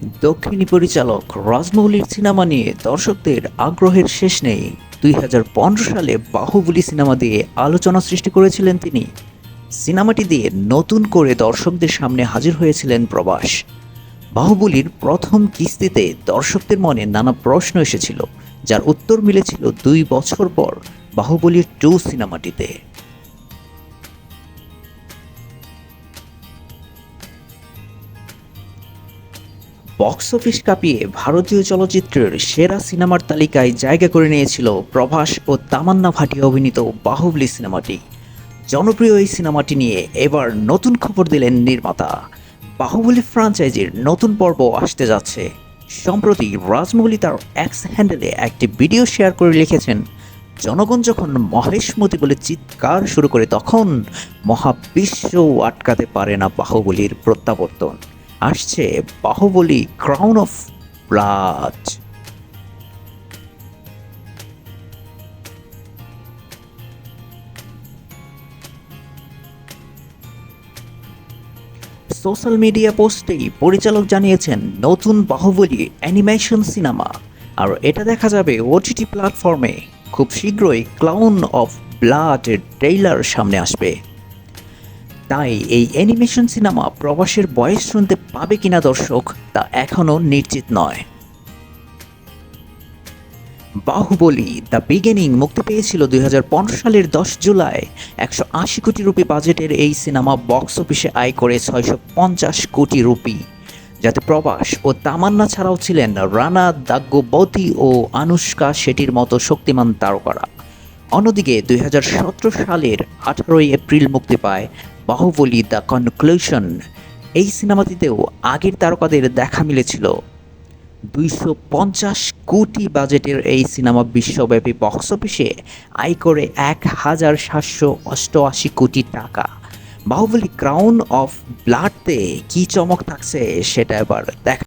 দক্ষিণী পরিচালক রাজমৌলির সিনেমা নিয়ে দর্শকদের আগ্রহের শেষ নেই। দুই হাজার পনেরো সালে বাহুবলী সিনেমা দিয়ে আলোচনা সৃষ্টি করেছিলেন তিনি। সিনেমাটি দিয়ে নতুন করে দর্শকদের সামনে হাজির হয়েছিলেন প্রবাস বাহুবলীর প্রথম কিস্তিতে দর্শকদের মনে নানা প্রশ্ন এসেছিল, যার উত্তর মিলেছিল দুই বছর পর বাহুবলীর টু সিনেমাটিতে। বক্স অফিস কাঁপিয়ে ভারতীয় চলচ্চিত্রের সেরা সিনেমার তালিকায় জায়গা করে নিয়েছিল প্রভাস ও তামান্না ভাটিয়া অভিনীত বাহুবলি সিনেমাটি। জনপ্রিয় এই সিনেমাটি নিয়ে এবার নতুন খবর দিলেন নির্মাতা। বাহুবলী ফ্রাঞ্চাইজির নতুন পর্ব আসতে যাচ্ছে। সম্প্রতি রাজমৌলি তার এক্স হ্যান্ডেলে একটি ভিডিও শেয়ার করে লিখেছেন, জনগণ যখন মহেশমতি বলে চিৎকার শুরু করে তখন মহাবিশ্ব আটকাতে পারে না বাহুবলীর প্রত্যাবর্তন। আসছে Baahubali crown of blood social media পোস্টেই পরিচালক জানিয়েছেন, নতুন বাহুবলী অ্যানিমেশন সিনেমা আর এটা দেখা যাবে ওটিটি প্ল্যাটফর্মে খুব শীঘ্রই ক্লাউন অফ ব্লাডের ট্রেইলার সামনে আসবে। তাই এই অ্যানিমেশন সিনেমা প্রবাসের বয়স শুনতে পাবে কিনা দর্শক, তা এখনও নিশ্চিত নয়। বাহুবলী, দ্য বিগিনিং, মুক্তি পেয়েছিল দু হাজার পনেরো সালের দশ জুলাই। একশো আশি কোটি রুপি বাজেটের এই সিনেমা বক্স অফিসে আয় করে ছয়শো পঞ্চাশ কোটি রুপি। যাতে প্রবাস ও তামান্না ছাড়াও ছিলেন রানা দাগ্গবতী ও আনুষ্কা শেটির মতো শক্তিমান তারকারা। অন্যদিকে দুই হাজার সতেরো সালের আঠারোই এপ্রিল মুক্তি পায় বাহুবলী দ্য কনক্লুশন। এই সিনেমাটিতেও আগের তারকাদের দেখা মিলেছিল। দুইশো পঞ্চাশ কোটি বাজেটের এই সিনেমা বিশ্বব্যাপী বক্স অফিসে আয় করে এক হাজার সাতশো অষ্টআশি কোটি টাকা। বাহুবলি ক্রাউন অফ ব্লাডতে কি চমক থাকছে সেটা এবার দেখা